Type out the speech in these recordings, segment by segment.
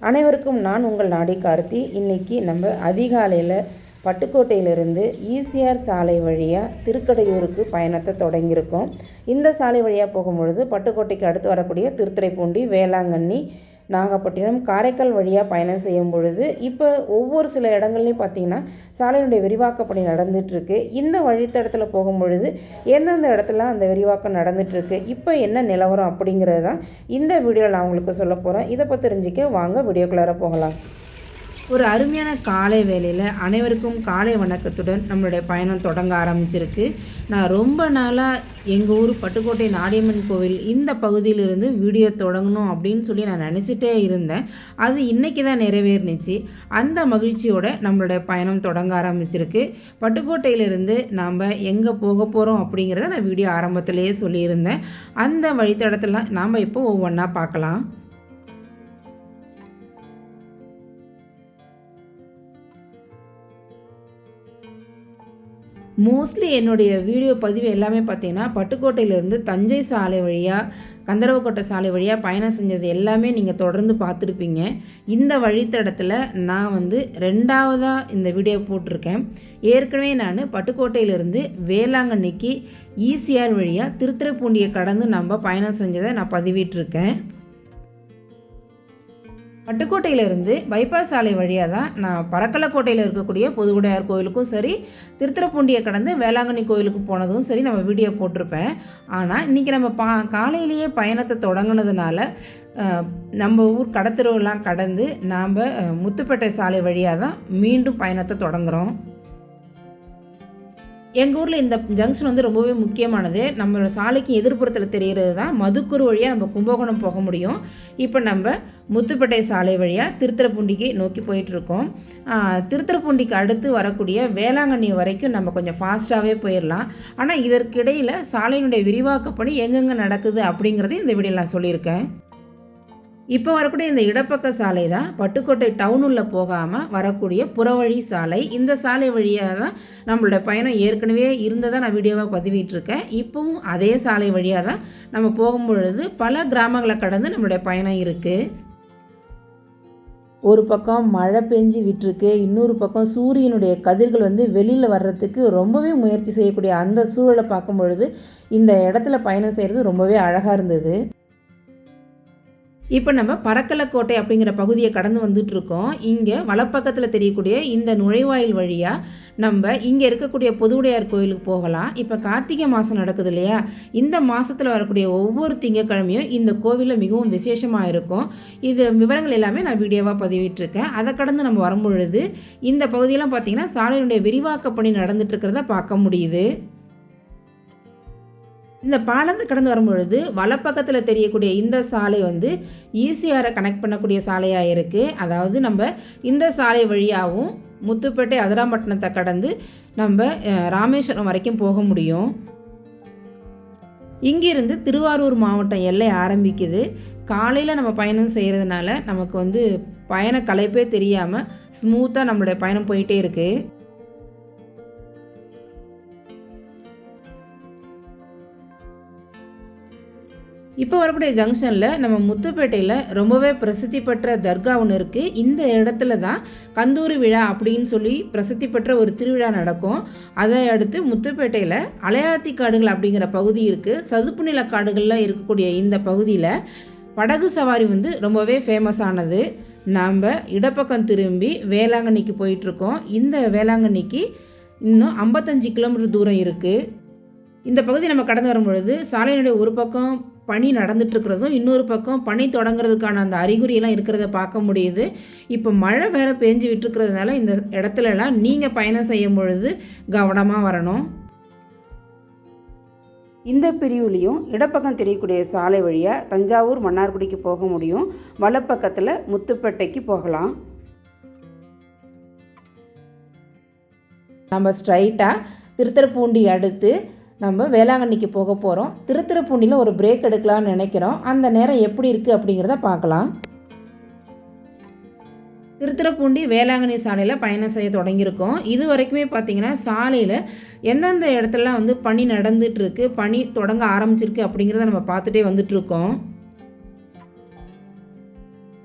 அனைவருக்கும் நான் உங்கள் நாடி கார்த்தி. இன்னைக்கு நம்ம அதிகாலையில் பட்டுக்கோட்டையிலிருந்து ஈசிஆர் சாலை வழியாக திருக்கடையூருக்கு பயணத்தை தொடங்கியிருக்கோம். இந்த சாலை வழியாக போகும்பொழுது பட்டுக்கோட்டைக்கு அடுத்து வரக்கூடிய திருத்துறைப்பூண்டி வேளாங்கண்ணி நாகப்பட்டினம் காரைக்கால் வழியாக பயணம் செய்யும் பொழுது இப்போ ஒவ்வொரு சில இடங்கள்லையும் பார்த்தீங்கன்னா சாலையினுடைய விரிவாக்க பணி நடந்துகிட்ருக்கு இந்த வழித்தடத்தில் போகும் பொழுது எந்தெந்த இடத்துல அந்த விரிவாக்கம் நடந்துகிட்ருக்கு இப்போ என்ன நிலவரம் அப்படிங்கிறது தான் இந்த வீடியோவில் நான் உங்களுக்கு சொல்ல போகிறேன் இதை பற்றி தெரிஞ்சிக்க வாங்க வீடியோக்குள்ளார போகலாம். ஒரு அருமையான காலை வேலையில் அனைவருக்கும் காலை வணக்கத்துடன் நம்மளுடைய பயணம் தொடங்க ஆரம்பிச்சிருக்கு. நான் ரொம்ப நாளாக எங்கள் ஊர் பட்டுக்கோட்டை நாடியம்மன் கோவில் இந்த பகுதியிலிருந்து வீடியோ தொடங்கணும் அப்படின்னு சொல்லி நான் நினச்சிட்டே இருந்தேன். அது இன்றைக்கி தான் நிறைவேறினுச்சு. அந்த மகிழ்ச்சியோட நம்மளுடைய பயணம் தொடங்க ஆரம்பிச்சிருக்கு. பட்டுக்கோட்டையிலிருந்து நாம் எங்கே போக போகிறோம் அப்படிங்கிறத நான் வீடியோ ஆரம்பத்திலேயே சொல்லியிருந்தேன். அந்த வழித்தடத்தெல்லாம் நாம் இப்போ ஒவ்வொன்றா பார்க்கலாம். மோஸ்ட்லி என்னுடைய வீடியோ பதிவு எல்லாமே பார்த்தீங்கன்னா பட்டுக்கோட்டையிலேருந்து தஞ்சை சாலை வழியாக கந்தரவக்கோட்டை சாலை வழியாக பயணம் செஞ்சது எல்லாமே நீங்கள் தொடர்ந்து பார்த்துருப்பீங்க. இந்த வழித்தடத்தில் நான் வந்து ரெண்டாவதாக இந்த வீடியோ போட்டிருக்கேன். ஏற்கனவே நான் பட்டுக்கோட்டையிலேருந்து வேளாங்கண்ணிக்கு ஈசிஆர் வழியாக திருத்துறைப்பூண்டியை கடந்து நம்ம பயணம் செஞ்சதை நான் பதிவிட்டிருக்கேன். பட்டுக்கோட்டையிலிருந்து பைபாஸ் சாலை வழியாக தான் நான் பறக்கலக்கோட்டையில் இருக்கக்கூடிய பொதுவுடையார் கோயிலுக்கும் சரி திருத்திரப்பூண்டியை கடந்து வேளாங்கண்ணி கோயிலுக்கு போனதும் சரி நம்ம வீடியோ போட்டிருப்பேன். ஆனால் இன்றைக்கி நம்ம பா காலையிலேயே பயணத்தை தொடங்கினதுனால நம்ம ஊர் கடத்தருவெல்லாம் கடந்து நாம் முத்துப்பேட்டை சாலை வழியாக தான் மீண்டும் பயணத்தை தொடங்குகிறோம் எங்கள் ஊரில் இந்த ஜங்ஷன் வந்து ரொம்பவே முக்கியமானது. நம்மளோட சாலைக்கு எதிர்ப்புறத்தில் தெரிகிறது தான் மதுக்கூர் வழியாக நம்ம கும்பகோணம் போக முடியும். இப்போ நம்ம முத்துப்பேட்டை சாலை வழியாக திருத்துறைப்பூண்டிக்கு நோக்கி போயிட்டுருக்கோம். திருத்துறைப்பூண்டிக்கு அடுத்து வரக்கூடிய வேளாங்கண்ணி வரைக்கும் நம்ம கொஞ்சம் ஃபாஸ்ட்டாகவே போயிடலாம் ஆனால் இதற்கிடையில் சாலையினுடைய விரிவாக்கப்பணி எங்கெங்கே நடக்குது அப்படிங்கிறதையும் இந்த வீடியோ நான் சொல்லியிருக்கேன். இப்போ வரக்கூடிய இந்த இடப்பக்க சாலை தான் பட்டுக்கோட்டை டவுனுள்ள போகாமல் வரக்கூடிய புறவழி சாலை. இந்த சாலை வழியாக தான் நம்மளோட பயணம் ஏற்கனவே இருந்ததாக நான் வீடியோவாக பதிவிட்டிருக்கேன். இப்போவும் அதே சாலை வழியாக தான் நம்ம போகும்பொழுது பல கிராமங்களை கடந்து நம்மளுடைய பயணம் இருக்குது ஒரு பக்கம் மழை பெஞ்சு விட்டுருக்கு இன்னொரு பக்கம் சூரியனுடைய கதிர்கள் வந்து வெளியில் வர்றதுக்கு ரொம்பவே முயற்சி செய்யக்கூடிய அந்த சூழலை பார்க்கும் பொழுது இந்த இடத்துல பயணம் செய்கிறது ரொம்பவே அழகாக இருந்தது. இப்போ நம்ம பறக்கலக்கோட்டை அப்படிங்கிற பகுதியை கடந்து வந்துட்டுருக்கோம். இங்கே வலப்பக்கத்தில் தெரியக்கூடிய இந்த நுழைவாயில் வழியாக நம்ம இங்கே இருக்கக்கூடிய பொதுவுடையார் கோயிலுக்கு போகலாம். இப்போ கார்த்திகை மாதம் நடக்குது இல்லையா? இந்த மாதத்தில் வரக்கூடிய ஒவ்வொரு திங்கக்கிழமையும் இந்த கோவிலில் மிகவும் விசேஷமாக இருக்கும். இது விவரங்கள் எல்லாமே நான் வீடியோவாக பதிவிட்டிருக்கேன். அதை கடந்து நம்ம வரும்பொழுது இந்த பகுதியெல்லாம் பார்த்திங்கன்னா சாலையினுடைய விரிவாக்க பணி நடந்துட்டுருக்கிறத பார்க்க முடியுது. இந்த பாலத்தை கடந்து வரும்பொழுது வலப்பக்கத்தில் தெரியக்கூடிய இந்த சாலை வந்து ஈசிஆரை கனெக்ட் பண்ணக்கூடிய சாலையாக இருக்குது அதாவது நம்ம இந்த சாலை வழியாகவும் முத்துப்பேட்டை அதிராம்பட்டினத்தை கடந்து நம்ம ராமேஸ்வரம் வரைக்கும் போக முடியும். இங்கிருந்து திருவாரூர் மாவட்டம் எல்லை ஆரம்பிக்குது. காலையில் நம்ம பயணம் செய்கிறதுனால நமக்கு வந்து பயண கலைப்பே தெரியாமல் ஸ்மூத்தாக நம்மளுடைய பயணம் போயிட்டே இருக்குது இப்போ வரக்கூடிய ஜங்ஷனில் நம்ம முத்துப்பேட்டையில் ரொம்பவே பிரசித்தி பெற்ற தர்கா ஒன்று இருக்குது இந்த இடத்துல தான் கந்தூரி விழா அப்படின்னு சொல்லி பிரசித்தி பெற்ற ஒரு திருவிழா நடக்கும். அதை அடுத்து முத்துப்பேட்டையில் அலையாத்தி காடுகள் அப்படிங்கிற பகுதி இருக்குது சதுப்பு நில காடுகளில் இருக்கக்கூடிய இந்த பகுதியில் படகு சவாரி வந்து ரொம்பவே ஃபேமஸானது நாம் இடப்பக்கம் திரும்பி வேளாங்கண்ணிக்கு போயிட்டுருக்கோம். இந்த வேளாங்கண்ணிக்கு இன்னும் ஐம்பத்தஞ்சு கிலோமீட்டர் தூரம் இருக்குது இந்த பகுதி நம்ம கடந்து வரும்பொழுது சாலையினுடைய ஒரு பக்கம் பனி நடந்துட்டுருக்கிறதும் இன்னொரு பக்கம் பனி தொடங்குறதுக்கான அந்த அறிகுறியெல்லாம் இருக்கிறத பார்க்க முடியுது. இப்போ மழை வேறு பேஞ்சு விட்டுருக்கிறதுனால இந்த இடத்துலலாம் நீங்கள் பயணம் செய்யும் பொழுது கவனமாக வரணும். இந்த பிரிவுலேயும் இடப்பக்கம் தெரியக்கூடிய சாலை வழியாக தஞ்சாவூர் மன்னார்குடிக்கு போக முடியும். வலப்பக்கத்தில் முத்துப்பேட்டைக்கு போகலாம். நம்ம ஸ்ட்ரைட்டாக திருத்தரப்பூண்டி அடுத்து நம்ம வேளாங்கண்ணிக்கு போக போகிறோம் திருத்துறைப்பூண்டியில் ஒரு பிரேக் எடுக்கலாம்னு நினைக்கிறோம். அந்த நேரம் எப்படி இருக்குது அப்படிங்கிறத பார்க்கலாம். திருத்துறைப்பூண்டி வேளாங்கண்ணி சாலையில் பயணம் செய்ய தொடங்கியிருக்கோம். இது வரைக்குமே பார்த்திங்கன்னா சாலையில் எந்தெந்த இடத்துலலாம் வந்து பனி நடந்துகிட்ருக்கு பனி தொடங்க ஆரம்பிச்சிருக்கு அப்படிங்கிறத நம்ம பார்த்துட்டே வந்துட்ருக்கோம்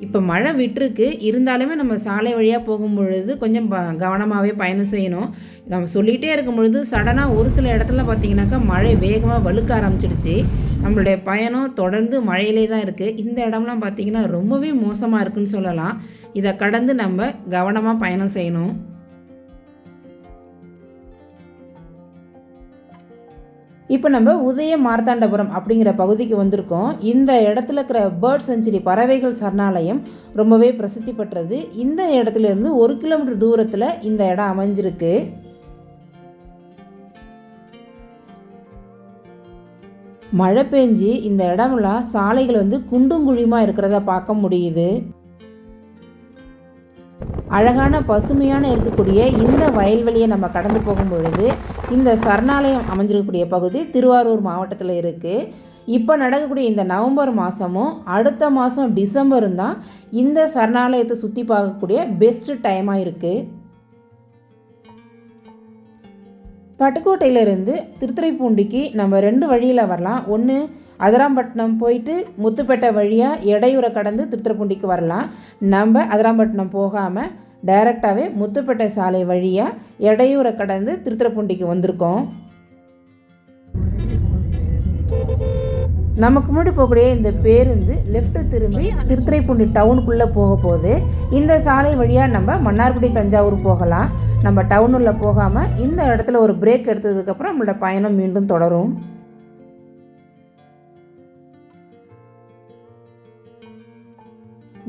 இப்போ மழை விட்டுருக்கு. இருந்தாலுமே நம்ம சாலை வழியாக போகும் பொழுது கொஞ்சம் ப கவனமாகவே பயணம் செய்யணும். நம்ம சொல்லிகிட்டே இருக்கும் பொழுது சடனாக ஒரு சில இடத்துல பார்த்திங்கனாக்கா மழை வேகமாக வழுக்க ஆரம்பிச்சிடுச்சு. நம்மளுடைய பயணம் தொடர்ந்து மழையிலே தான் இருக்குது இந்த இடம்லாம் பார்த்திங்கன்னா ரொம்பவே மோசமாக இருக்குன்னு சொல்லலாம். இதை கடந்து நம்ம கவனமாக பயணம் செய்யணும். இப்போ நம்ம உதய மார்த்தாண்டபுரம் அப்படிங்கிற பகுதிக்கு வந்திருக்கோம். இந்த இடத்துல இருக்கிற பேர்ட் செஞ்சுரி பறவைகள் சரணாலயம் ரொம்பவே பிரசித்தி பெற்றது. இந்த இடத்துல இருந்து ஒரு கிலோமீட்டர் தூரத்தில் இந்த இடம் அமைஞ்சிருக்கு. மழை பெஞ்சு இந்த இடமெல்லாம் சாலைகள் வந்து குண்டும் குழியுமாக இருக்கிறத பார்க்க முடியுது. அழகான பசுமையான இருக்கக்கூடிய இந்த வயல்வெளியை நம்ம கடந்து போகும் பொழுது இந்த சரணாலயம் அமைஞ்சிருக்கக்கூடிய பகுதி திருவாரூர் மாவட்டத்தில் இருக்குது இப்போ நடக்கக்கூடிய இந்த நவம்பர் மாதமும் அடுத்த மாதம் டிசம்பரும் தான் இந்த சரணாலயத்தை சுற்றி பார்க்கக்கூடிய பெஸ்ட்டு டைமாக இருக்குது பட்டுக்கோட்டையிலேருந்து திருத்துறைப்பூண்டிக்கு நம்ம ரெண்டு வழியில் வரலாம். ஒன்று அதிராம்பட்டினம் போயிட்டு முத்துப்பேட்டை வழியாக இடையூரை கடந்து திருத்துறைப்பூண்டிக்கு வரலாம். நம்ம அதிராம்பட்டினம் போகாமல் டைரெக்டாகவே முத்துப்பேட்டை சாலை வழியாக இடையூரை கடந்து திருத்துறைப்பூண்டிக்கு வந்திருக்கோம். நமக்கு முன்னாடி போகக்கூடிய இந்த பேருந்து லெஃப்ட்டு திரும்பி திருத்துறைப்பூண்டி டவுனுக்குள்ளே போக போகுது. இந்த சாலை வழியாக நம்ம மன்னார்குடி தஞ்சாவூர் போகலாம். நம்ம டவுனுள்ள போகாமல் இந்த இடத்துல ஒரு பிரேக் எடுத்ததுக்கப்புறம் நம்மளோட பயணம் மீண்டும் தொடரும்.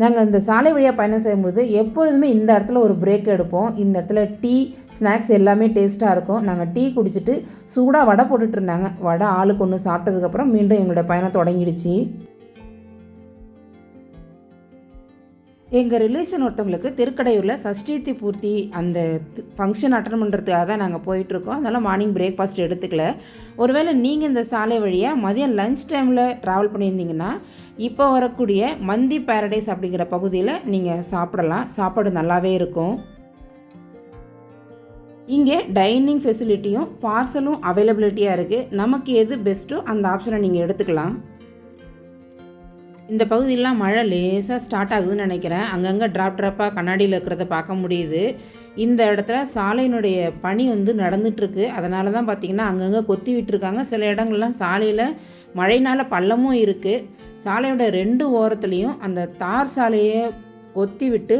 நாங்கள் இந்த சாலை வழியாக பயணம் செய்யும்போது எப்பொழுதுமே இந்த இடத்துல ஒரு பிரேக் எடுப்போம். இந்த இடத்துல டீ ஸ்நாக்ஸ் எல்லாமே டேஸ்ட்டாக இருக்கும். நாங்கள் டீ குடிச்சிட்டு சூடாக வடை போட்டுட்ருந்தாங்க வடை ஆளுக்கு ஒன்று சாப்பிட்டதுக்கப்புறம் மீண்டும் எங்களோட பயணம் தொடங்கிடுச்சு. எங்கள் ரிலேஷன் ஒருத்தவங்களுக்கு திருக்கடையூரில் சஷ்டித்தி பூர்த்தி அந்த ஃபங்க்ஷன் அட்டன் பண்ணுறதுக்காக தான் நாங்கள் போயிட்டுருக்கோம். அதனால் மார்னிங் பிரேக்ஃபாஸ்ட் எடுத்துக்கல. ஒருவேளை நீங்கள் இந்த சாலை வழியாக மதியம் லஞ்ச் டைமில் ட்ராவல் பண்ணியிருந்தீங்கன்னா இப்போ வரக்கூடிய மந்தி பேரடைஸ் அப்படிங்கிற பகுதியில் நீங்கள் சாப்பிடலாம். சாப்பாடு நல்லாவே இருக்கும். இங்கே டைனிங் ஃபெசிலிட்டியும் பார்சலும் அவைலபிலிட்டியாக இருக்குது நமக்கு எது பெஸ்ட்டோ அந்த ஆப்ஷனை நீங்கள் எடுத்துக்கலாம். இந்த பகுதியெலாம் மழை லேசாக ஸ்டார்ட் ஆகுதுன்னு நினைக்கிறேன். அங்கங்கே ட்ராப் ட்ராப்பாக கண்ணாடியில் இருக்கிறத பார்க்க முடியுது. இந்த இடத்துல சாலையினுடைய பணி வந்து நடந்துகிட்ருக்கு அதனால தான் பார்த்திங்கன்னா அங்கங்கே கொத்தி விட்டுருக்காங்க. சில இடங்கள்லாம் சாலையில் மழைனால் பள்ளமும் இருக்குது சாலையோட ரெண்டு ஓரத்துலேயும் அந்த தார் சாலையை கொத்தி விட்டு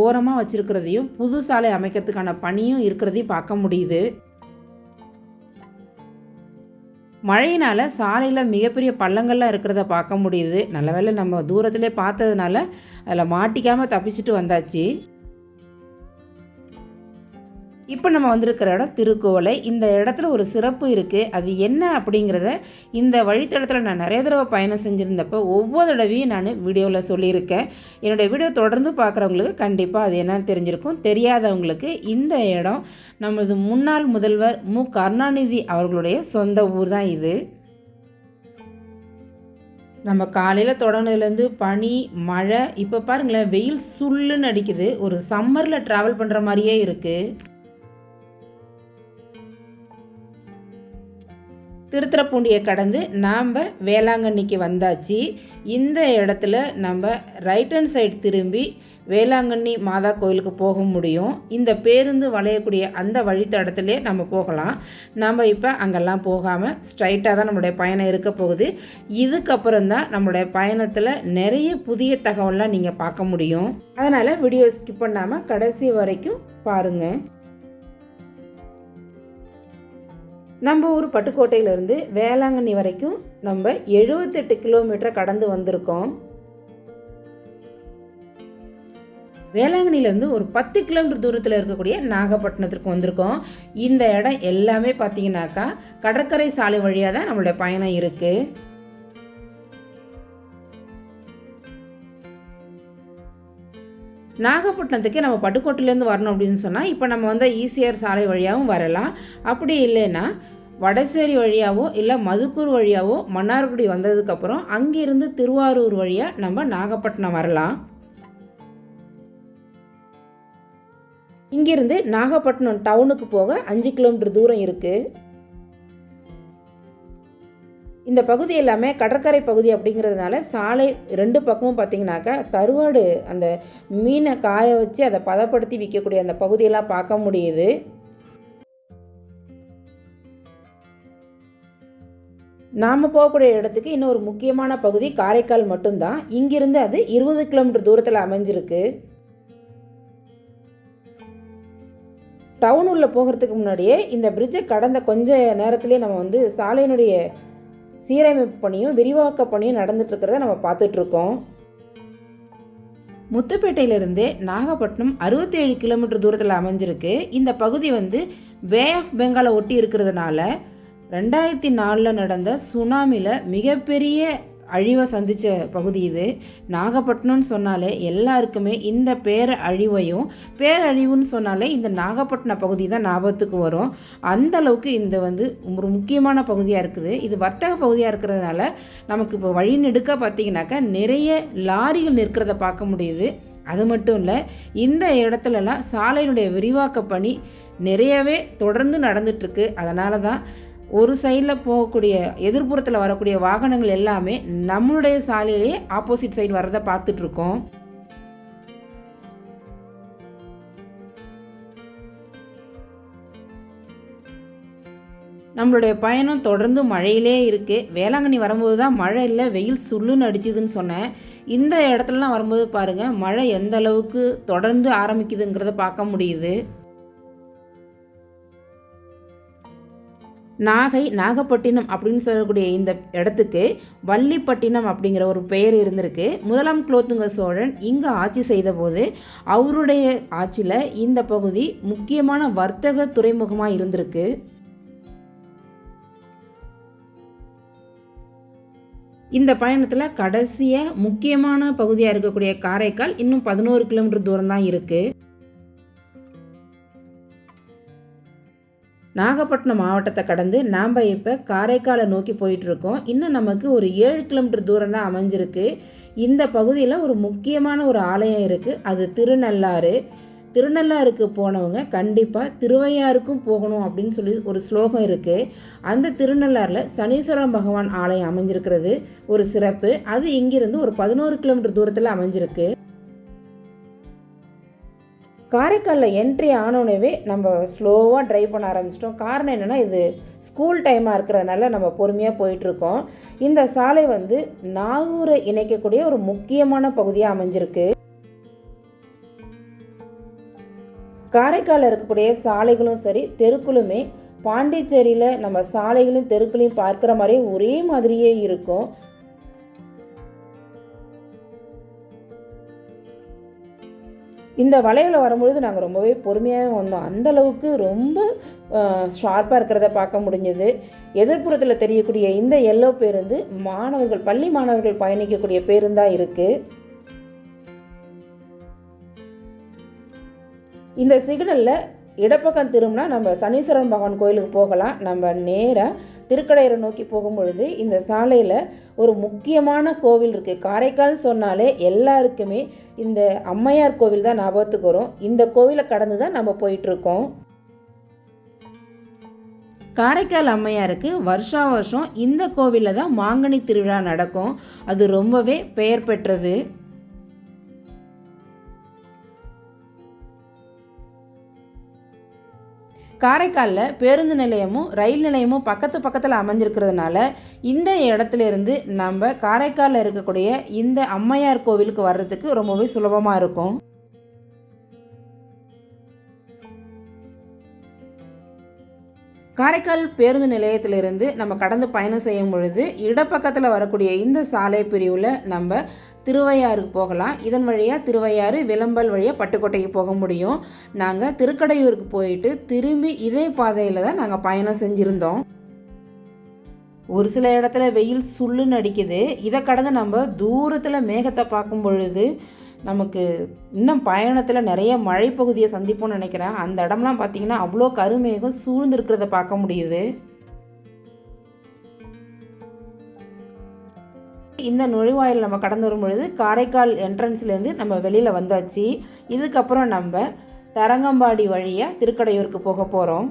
ஓரமாக வச்சுருக்கிறதையும் புது சாலை அமைக்கிறதுக்கான பணியும் இருக்கிறதையும் பார்க்க முடியுது. மழையினால் சாலையில் மிகப்பெரிய பள்ளங்கள்லாம் இருக்கிறத பார்க்க முடியுது. நல்ல வேலை நம்ம தூரத்திலே பார்த்ததுனால அதில் மாட்டிக்காமல் தப்பிச்சுட்டு வந்தாச்சு. இப்போ நம்ம வந்திருக்கிற இடம் திருக்கோலை இந்த இடத்துல ஒரு சிறப்பு இருக்குது அது என்ன அப்படிங்கிறத இந்த வழித்தடத்தில் நான் நிறைய தடவை பயணம் செஞ்சுருந்தப்போ ஒவ்வொரு தடவையும் நான் வீடியோவில் சொல்லியிருக்கேன். என்னுடைய வீடியோ தொடர்ந்து பார்க்குறவங்களுக்கு கண்டிப்பாக அது என்னன்னு தெரிஞ்சிருக்கும். தெரியாதவங்களுக்கு இந்த இடம் நமது முன்னாள் முதல்வர் மு. கருணாநிதி அவர்களுடைய சொந்த ஊர் தான் இது. நம்ம காலையில் தொடங்கினதுலேருந்து பனி மழை இப்போ பாருங்களேன் வெயில் சுல்லுன்னு அடிக்குது. ஒரு சம்மரில் ட்ராவல் பண்ணுற மாதிரியே இருக்குது திருத்துறப்பூண்டியை கடந்து நாம் வேளாங்கண்ணிக்கு வந்தாச்சு. இந்த இடத்துல நம்ம ரைட் ஹேண்ட் சைடு திரும்பி வேளாங்கண்ணி மாதா கோயிலுக்கு போக முடியும். இந்த பேருந்து வளையக்கூடிய அந்த வழித்தடத்துலே நம்ம போகலாம். நம்ம இப்போ அங்கெல்லாம் போகாமல் ஸ்ட்ரைட்டாக தான் நம்மளுடைய பயணம் இருக்க போகுது. இதுக்கப்புறம் தான் நம்மளுடைய பயணத்தில் நிறைய புதிய தகவல்லாம் நீங்கள் பார்க்க முடியும். அதனால் வீடியோ ஸ்கிப் பண்ணாமல் கடைசி வரைக்கும் பாருங்கள் நம்ம ஊர் பட்டுக்கோட்டையிலேருந்து வேளாங்கண்ணி வரைக்கும் நம்ம எழுபத்தெட்டு கிலோமீட்டரை கடந்து வந்திருக்கோம். வேளாங்கண்ணிலேருந்து ஒரு பத்து கிலோமீட்டர் தூரத்தில் இருக்கக்கூடிய நாகப்பட்டினத்திற்கு வந்திருக்கோம். இந்த இடம் எல்லாமே பார்த்தீங்கன்னாக்கா கடற்கரை சாலை வழியாக தான் நம்மளுடைய பயணம் இருக்குது நாகப்பட்டினத்துக்கு நம்ம பட்டுக்கோட்டையிலேருந்து வரணும் அப்படின்னு சொன்னால் இப்போ நம்ம வந்து ஈசிஆர் சாலை வழியாகவும் வரலாம். அப்படி இல்லைன்னா வடசேரி வழியாவோ இல்லை மதுக்கூர் வழியாவோ மன்னார்குடி வந்ததுக்கப்புறம் அங்கேருந்து திருவாரூர் வழியாக நம்ம நாகப்பட்டினம் வரலாம். இங்கேருந்து நாகப்பட்டினம் டவுனுக்கு போக அஞ்சு கிலோமீட்டர் தூரம் இருக்குது இந்த பகுதி எல்லாமே கடற்கரை பகுதி அப்படிங்கிறதுனால சாலை ரெண்டு பக்கமும் பார்த்தீங்கன்னாக்கா கருவாடு அந்த மீனை காய வச்சு அதை பதப்படுத்தி விற்கக்கூடிய அந்த பகுதியெல்லாம் பார்க்க முடியுது. நாம் போகக்கூடிய இடத்துக்கு இன்னும் ஒரு முக்கியமான பகுதி காரைக்கால் மட்டும்தான். இங்கிருந்து அது இருபது கிலோமீட்டர் தூரத்தில் அமைஞ்சிருக்கு. டவுன் உள்ள போகிறதுக்கு முன்னாடியே இந்த பிரிட்ஜை கடந்த கொஞ்ச நேரத்திலே நம்ம வந்து சாலையினுடைய சீரமைப்பு பணியும் விரிவாக்க பணியும் நடந்துட்டு நம்ம பார்த்துட்ருக்கோம் முத்துப்பேட்டையிலிருந்து நாகப்பட்டினம் அறுபத்தேழு கிலோமீட்டர் தூரத்தில் அமைஞ்சிருக்கு. இந்த பகுதி வந்து பே ஆஃப் பெங்காலை ஒட்டி இருக்கிறதுனால ரெண்டாயிரத்தி நாலில் நடந்த சுனாமியில் மிகப்பெரிய அழிவை சந்தித்த பகுதி இது. நாகப்பட்டினம்னு சொன்னாலே எல்லாருக்குமே இந்த பேர அழிவையும் பேரழிவுன்னு சொன்னாலே இந்த நாகப்பட்டினம் பகுதி தான் ஞாபகத்துக்கு வரும். அந்த அளவுக்கு இந்த வந்து ஒரு முக்கியமான பகுதியாக இருக்குது. இது வர்த்தக பகுதியாக இருக்கிறதுனால நமக்கு இப்போ வழிநெடுக்க பார்த்தீங்கன்னாக்கா நிறைய லாரிகள் நிற்கிறத பார்க்க முடியுது. அது மட்டும் இல்லை இந்த இடத்துலலாம் சாலையினுடைய விரிவாக்க பணி நிறையவே தொடர்ந்து நடந்துட்டுருக்கு அதனால தான் ஒரு சைடில் போகக்கூடிய எதிர்ப்புறத்தில் வரக்கூடிய வாகனங்கள் எல்லாமே நம்மளுடைய சாலையிலேயே ஆப்போசிட் சைடு வரதை பார்த்துட்ருக்கோம். நம்மளுடைய பயணம் தொடர்ந்து மழையிலே இருக்குது வேளாங்கண்ணி வரும்போது தான் மழை இல்லை வெயில் சுள்ளுன்னு அடிச்சுதுன்னு சொன்னேன். இந்த இடத்துலலாம் வரும்போது பாருங்கள் மழை எந்த அளவுக்கு தொடர்ந்து ஆரம்பிக்குதுங்கிறத பார்க்க முடியுது. நாகை நாகப்பட்டினம் அப்படின்னு சொல்லக்கூடிய இந்த இடத்துக்கு வள்ளிப்பட்டினம் அப்படிங்கிற ஒரு பெயர் இருந்திருக்கு. முதலாம் குலோத்துங்க சோழன் இங்கே ஆட்சி செய்தபோது அவருடைய ஆட்சியில் இந்த பகுதி முக்கியமான வர்த்தக துறைமுகமாக இருந்திருக்கு. இந்த பயணத்தில் கடைசியாக முக்கியமான பகுதியாக இருக்கக்கூடிய காரைக்கால் இன்னும் பதினோரு கிலோமீட்டர் தூரம் தான் இருக்குது நாகப்பட்டினம் மாவட்டத்தை கடந்து நாம் இப்போ காரைக்காலை நோக்கி போயிட்டுருக்கோம். இன்னும் நமக்கு ஒரு ஏழு கிலோமீட்டர் தூரம் தான் அமைஞ்சிருக்கு. இந்த பகுதியில் ஒரு முக்கியமான ஒரு ஆலயம் இருக்குது அது திருநள்ளாறு. திருநள்ளாருக்கு போனவங்க கண்டிப்பாக திருவையாருக்கும் போகணும் அப்படின்னு சொல்லி ஒரு ஸ்லோகம் இருக்குது அந்த திருநள்ளாறில் சனீஸ்வரம் பகவான் ஆலயம் அமைஞ்சிருக்கிறது. ஒரு சிறப்பு. அது இங்கிருந்து ஒரு பதினோரு கிலோமீட்டர் தூரத்தில் அமைஞ்சிருக்கு. காரைக்காலில் என்ட்ரி ஆனோடனே நம்ம ஸ்லோவாக ட்ரைவ் பண்ண ஆரம்பிச்சிட்டோம். காரணம் என்னென்னா இது ஸ்கூல் டைமாக இருக்கிறதுனால நம்ம பொறுமையாக போயிட்டுருக்கோம். இந்த சாலை வந்து நாகூரை இணைக்கக்கூடிய ஒரு முக்கியமான பகுதியாக அமைஞ்சிருக்கு. காரைக்காலில் இருக்கக்கூடிய சாலைகளும் சரி தெருக்களுமே பாண்டிச்சேரியில் நம்ம சாலைகளையும் தெருக்களையும் பார்க்குற மாதிரியே ஒரே மாதிரியே இருக்கும். இந்த வளைவில் வரும்பொழுது நாங்கள் ரொம்பவே பொறுமையாக வந்தோம். அந்தளவுக்கு ரொம்ப ஷார்ப்பாக இருக்கிறத பார்க்க முடிஞ்சது. எதிர்ப்புறத்தில் தெரியக்கூடிய இந்த எல்லோ பேருந்து மாணவர்கள் பள்ளி மாணவர்கள் பயணிக்கக்கூடிய பேருந்தாக இருக்குது இந்த சிக்னலில் இடப்பக்கம் திரும்பினா நம்ம சனீஸ்வரன் பகவான் கோயிலுக்கு போகலாம். நம்ம நேராக திருக்கடையரை நோக்கி போகும் பொழுது இந்த சாலையில் ஒரு முக்கியமான கோவில் இருக்குது காரைக்கால் சொன்னாலே எல்லாருக்குமே இந்த அம்மையார் கோவில் தான் ஞாபகத்துக்கு வரும். இந்த கோவிலை கடந்து தான் நம்ம போயிட்டுருக்கோம். காரைக்கால் அம்மையாருக்கு வருஷா வருஷம் இந்த கோவிலில் தான் மாங்கனி திருவிழா நடக்கும். அது ரொம்பவே பெயர் பெற்றது. காரைக்காலில் பேருந்து நிலையமும் ரயில் நிலையமும் பக்கத்து பக்கத்தில் அமைஞ்சிருக்கிறதுனால இந்த இடத்துல இருந்து நம்ம காரைக்காலில் இருக்கக்கூடிய இந்த அம்மையார் கோவிலுக்கு வர்றதுக்கு ரொம்பவே சுலபமாக இருக்கும். காரைக்கால் பேருந்து நிலையத்திலிருந்து நம்ம கடந்து பயணம் செய்யும் பொழுது இடப்பக்கத்தில் வரக்கூடிய இந்த சாலை பிரிவில் நம்ம திருவையாறுக்கு போகலாம். இதன் வழியாக திருவையாறு விளம்பல் வழியாக பட்டுக்கோட்டைக்கு போக முடியும். நாங்கள் திருக்கடையூருக்கு போயிட்டு திரும்பி இதே பாதையில் தான் நாங்கள் பயணம் செஞ்சுருந்தோம். ஒரு சில இடத்துல வெயில் சுள்ளுன்னு அடிக்குது. இதை கடந்து நம்ம தூரத்தில் மேகத்தை பார்க்கும் பொழுது நமக்கு இன்னும் பயணத்தில் நிறைய மழைப்பகுதியை சந்திப்போம்னு நினைக்கிறேன். அந்த இடம்லாம் பார்த்திங்கன்னா அவ்வளோ கருமேகம் சூழ்ந்திருக்கிறத பார்க்க முடியுது. இந்த நுழைவாயில் நம்ம கடந்து வரும் பொழுது காரைக்கால் என்ட்ரன்ஸ்லேருந்து நம்ம வெளியில் வந்தாச்சு. இதுக்கப்புறம் நம்ம தரங்கம்பாடி வழியாக திருக்கடையூருக்கு போக போகிறோம்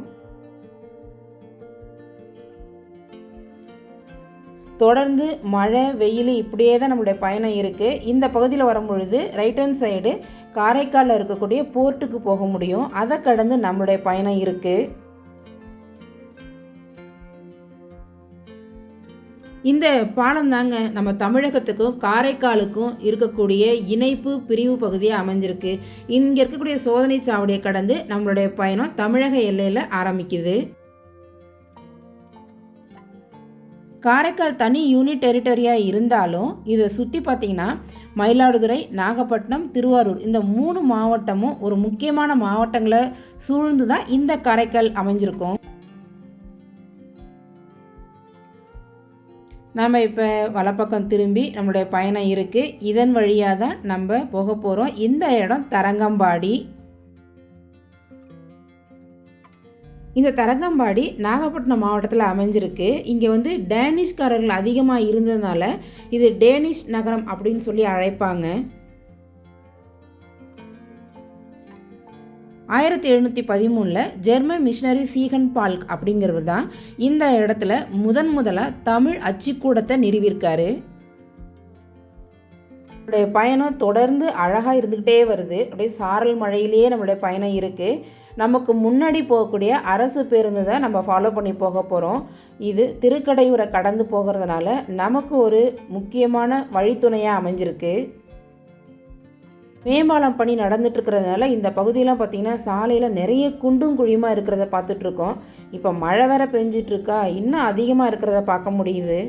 தொடர்ந்து மழை வெயில் இப்படியே தான் நம்மளுடைய பயணம் இருக்குது இந்த பகுதியில் வரும் பொழுது ரைட் ஹேண்ட் சைடு காரைக்காலில் இருக்கக்கூடிய போர்ட்டுக்கு போக முடியும். அதை கடந்து நம்மளுடைய பயணம் இருக்குது இந்த பாலம் தாங்க நம்ம தமிழகத்துக்கும் காரைக்காலுக்கும் இருக்கக்கூடிய இணைப்பு பிரிவு பகுதியாக அமைஞ்சிருக்கு. இங்கே இருக்கக்கூடிய சோதனை சாவடியை கடந்து நம்மளுடைய பயணம் தமிழக எல்லையில் ஆரம்பிக்குது. காரைக்கால் தனி யூனிட் டெரிட்டரியாக இருந்தாலும் இதை சுற்றி பார்த்திங்கன்னா மயிலாடுதுறை நாகப்பட்டினம் திருவாரூர் இந்த மூணு மாவட்டமும் ஒரு முக்கியமான மாவட்டங்களை சூழ்ந்து தான் இந்த காரைக்கால் அமைஞ்சிருக்கும். நம்ம இப்போ வலப்பக்கம் திரும்பி நம்மளுடைய பயணம் இருக்குது இதன் வழியாக தான் நம்ம போக போகிறோம் இந்த இடம் தரங்கம்பாடி. இந்த தரங்கம்பாடி நாகப்பட்டினம் மாவட்டத்தில் அமைஞ்சிருக்கு. இங்கே வந்து டேனிஷ்காரர்கள் அதிகமாக இருந்ததுனால இது டேனிஷ் நகரம் அப்படின்னு சொல்லி அழைப்பாங்க. ஆயிரத்தி எழுநூற்றி பதிமூணில் ஜெர்மன் மிஷினரி சீகன் பால்க் அப்படிங்கிறவர் தான் இந்த இடத்துல முதன் முதலாக தமிழ் அச்சுக்கூடத்தை நிறுவியிருக்காரு. நம்மளுடைய பயணம் தொடர்ந்து அழகாக இருந்துக்கிட்டே வருது. அப்படியே சாரல் மழையிலேயே நம்மளுடைய பயணம் இருக்குது நமக்கு முன்னாடி போகக்கூடிய அரசு பேருந்து தான் நம்ம ஃபாலோ பண்ணி போக போகிறோம் இது திருக்கடையூரை கடந்து போகிறதுனால நமக்கு ஒரு முக்கியமான வழித்துணையாக அமைஞ்சிருக்கு. மேம்பாலம் பணி நடந்துட்டு இருக்கிறதுனால இந்த பகுதியெலாம் பார்த்திங்கன்னா சாலையில் நிறைய குண்டும் குழியுமாக இருக்கிறத பார்த்துட்ருக்கோம் இப்போ மழை வேற பெஞ்சிட்ருக்கா இன்னும் அதிகமாக இருக்கிறத பார்க்க முடியுது.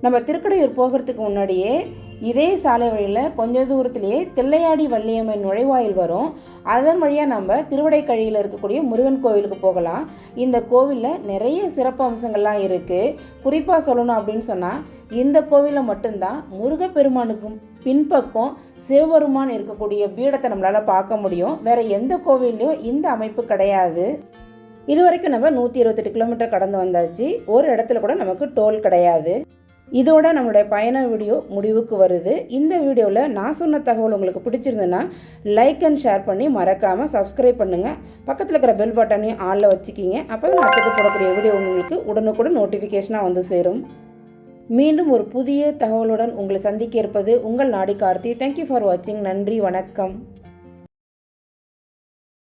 நம்ம திருக்கடையூர் போகிறதுக்கு முன்னாடியே இதே சாலை வழியில் கொஞ்ச தூரத்திலேயே தில்லையாடி வள்ளியம்மன் நுழைவாயில் வரும். அதன் வழியாக நம்ம திருவடைக்கழியில் இருக்கக்கூடிய முருகன் கோவிலுக்கு போகலாம். இந்த கோவிலில் நிறைய சிறப்பு அம்சங்கள்லாம் இருக்குது குறிப்பாக சொல்லணும் அப்படின்னு சொன்னால் இந்த கோவிலில் மட்டும்தான் முருகப்பெருமானுக்கும் பின்பக்கம் சிவபெருமான் இருக்கக்கூடிய பீடத்தை நம்மளால் பார்க்க முடியும். வேறு எந்த கோவில்லையும் இந்த அமைப்பு கிடையாது. இது வரைக்கும் நம்ம நூற்றி இருபத்தெட்டு கிலோமீட்டர் கடந்து வந்தாச்சு. ஒரு இடத்துல கூட நமக்கு டோல் கிடையாது. இதோட நம்மளுடைய பயண வீடியோ முடிவுக்கு வருது. இந்த வீடியோவில் நான் சொன்ன தகவல் உங்களுக்கு பிடிச்சிருந்ததுன்னா லைக் அண்ட் ஷேர் பண்ணி மறக்காமல் சப்ஸ்கிரைப் பண்ணுங்கள் பக்கத்தில் இருக்கிற பெல் பட்டனையும் ஆளில் வச்சுக்கிங்க. அப்போ தான் அடுத்தது போடக்கூடிய வீடியோ உங்களுக்கு உடனுக்குடன் நோட்டிஃபிகேஷனாக வந்து சேரும். மீண்டும் ஒரு புதிய தகவலுடன் உங்களை சந்திக்க இருப்பது உங்கள் நாடி கார்த்தி தேங்க்யூ ஃபார் வாட்சிங் நன்றி. வணக்கம்.